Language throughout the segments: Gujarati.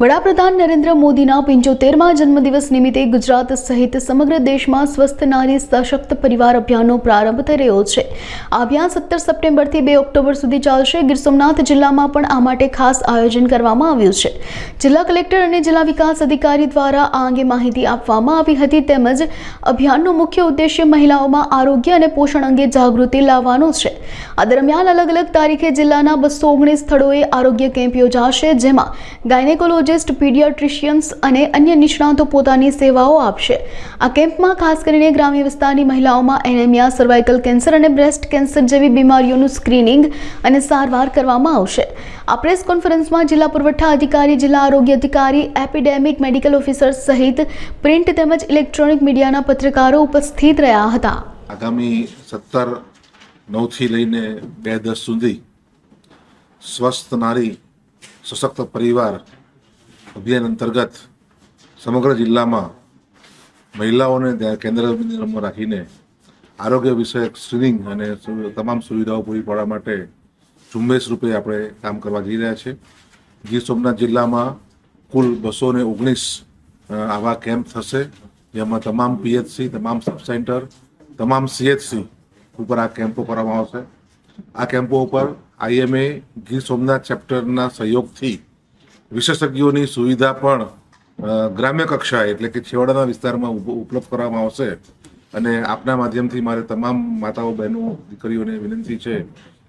વડાપ્રધાન નરેન્દ્ર મોદીના પંચોતેરમાં જન્મદિવસ નિમિત્તે ગુજરાત સહિત સમગ્ર દેશમાં સ્વસ્થ નારી સશક્ત પરિવાર અભિયાનનો પ્રારંભ થઈ રહ્યો છે. આ અભિયાન સત્તર સપ્ટેમ્બરથી બે ઓક્ટોબર સુધી ચાલશે. ગીર સોમનાથ જિલ્લામાં પણ આ માટે ખાસ આયોજન કરવામાં આવ્યું છે. જિલ્લા કલેક્ટર અને જિલ્લા વિકાસ અધિકારી દ્વારા આ અંગે માહિતી આપવામાં આવી હતી તેમજ અભિયાનનો મુખ્ય ઉદ્દેશ્ય મહિલાઓમાં આરોગ્ય અને પોષણ અંગે જાગૃતિ લાવવાનો છે. આ દરમિયાન અલગ અલગ તારીખે જિલ્લાના બસો ઓગણીસ સ્થળોએ આરોગ્ય કેમ્પ યોજાશે, જેમાં ગાયનેકોલોજિસ્ટ પીડિયાટ્રિશિયન્સ અને અન્ય નિષ્ણાતો પોતાની સેવાઓ આપશે. આ કેમ્પમાં ખાસ કરીને ગ્રામ્ય વિસ્તારની મહિલાઓમાં એનેમિયા સર્વાઇકલ કેન્સર અને બ્રેસ્ટ કેન્સર જેવી બીમારીઓનું સ્ક્રીનિંગ અને સારવાર કરવામાં આવશે. આ પ્રેસ કોન્ફરન્સમાં જિલ્લા પુરવઠા અધિકારી, જિલ્લા આરોગ્ય અધિકારી એપિડેમિક મેડિકલ ઓફિસર સહિત પ્રિન્ટ તેમજ ઇલેક્ટ્રોનિક મીડિયાના પત્રકારો ઉપસ્થિત રહ્યા હતા. આગામી સત્તર નવથી લઈને બે દસ સુધી સ્વસ્થ નારી, સશક્ત પરિવાર અભિયાન અંતર્ગત સમગ્ર જિલ્લામાં મહિલાઓને ત્યાં કેન્દ્ર બિંદુમાં રાખીને આરોગ્ય વિષયક સ્ક્રીનિંગ અને તમામ સુવિધાઓ પૂરી પાડવા માટે ઝુંબેશ રૂપે આપણે કામ કરવા જઈ રહ્યા છે ગીર સોમનાથ જિલ્લામાં કુલ બસો ને ઓગણીસ આવા કેમ્પ થશે. જેમાં તમામ પીએચસી, તમામ સબ સેન્ટર, તમામ સીએચસી ઉપર આ કેમ્પો કરવામાં આવશે. આ કેમ્પો ઉપર આઈએમએ ગીર સોમનાથ ચેપ્ટરના સહયોગથી વિશેષજ્ઞોની સુવિધા પણ ગ્રામ્ય કક્ષાએ એટલે કે છેવાડાના વિસ્તારમાં ઉપ- ઉપલબ્ધ કરવામાં આવશે. અને આપના માધ્યમથી મારે તમામ માતાઓ, બહેનો, દીકરીઓને વિનંતી છે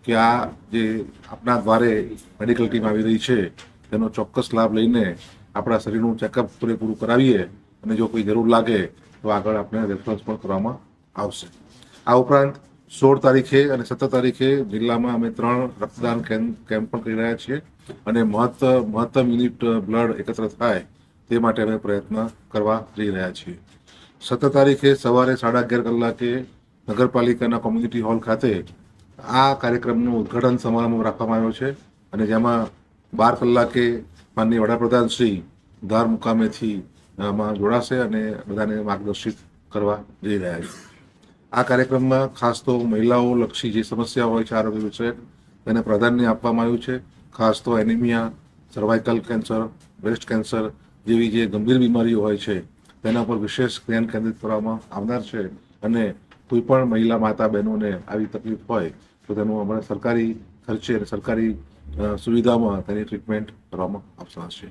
કે આ જે આપના દ્વારે મેડિકલ ટીમ આવી રહી છે, તેનો ચોક્કસ લાભ લઈને આપણા શરીરનું ચેકઅપ પૂરેપૂરું કરાવીએ અને જો કોઈ જરૂર લાગે તો આગળ આપણે રેફરન્સ પણ કરવામાં આવશે. આ ઉપરાંત સોળ તારીખે અને સત્તર તારીખે જિલ્લામાં અમે ત્રણ રક્તદાન કેમ્પ પણ કરી રહ્યા છીએ અને મહત્ત, મહત્તમ યુનિટ બ્લડ એકત્ર થાય તે માટે અમે પ્રયત્ન કરવા જઈ રહ્યા છીએ. સત્તર તારીખે સવારે સાડા અગિયાર કલાકે નગરપાલિકાના કોમ્યુનિટી હોલ ખાતે આ કાર્યક્રમનું ઉદ્ઘાટન સમારંભ રાખવામાં આવ્યો છે અને જેમાં બાર કલાકે માનનીય વડાપ્રધાન શ્રી ધાર મુકામેથી આમાં જોડાશે અને બધાને માર્ગદર્શિત કરવા જઈ રહ્યા છે. આ કાર્યક્રમમાં ખાસ તો મહિલાઓ લક્ષી જે સમસ્યા હોય છે આરોગ્ય વિષયક, તેને પ્રાધાન્ય આપવામાં આવ્યું છે. ખાસ તો anaemia cervical cancer breast cancer જેવી જે ગંભીર બીમારીઓ હોય છે, તેના પર વિશેષ ધ્યાન કેન્દ્રિત કરવામાં આવનાર છે. અને કોઈ પણ મહિલા માતા બહેનોને આવી તકલીફ હોય, તો તેનું અમારે સરકારી ખર્ચે સરકારી સુવિધામાં તેની ટ્રીટમેન્ટ કરવામાં આવશે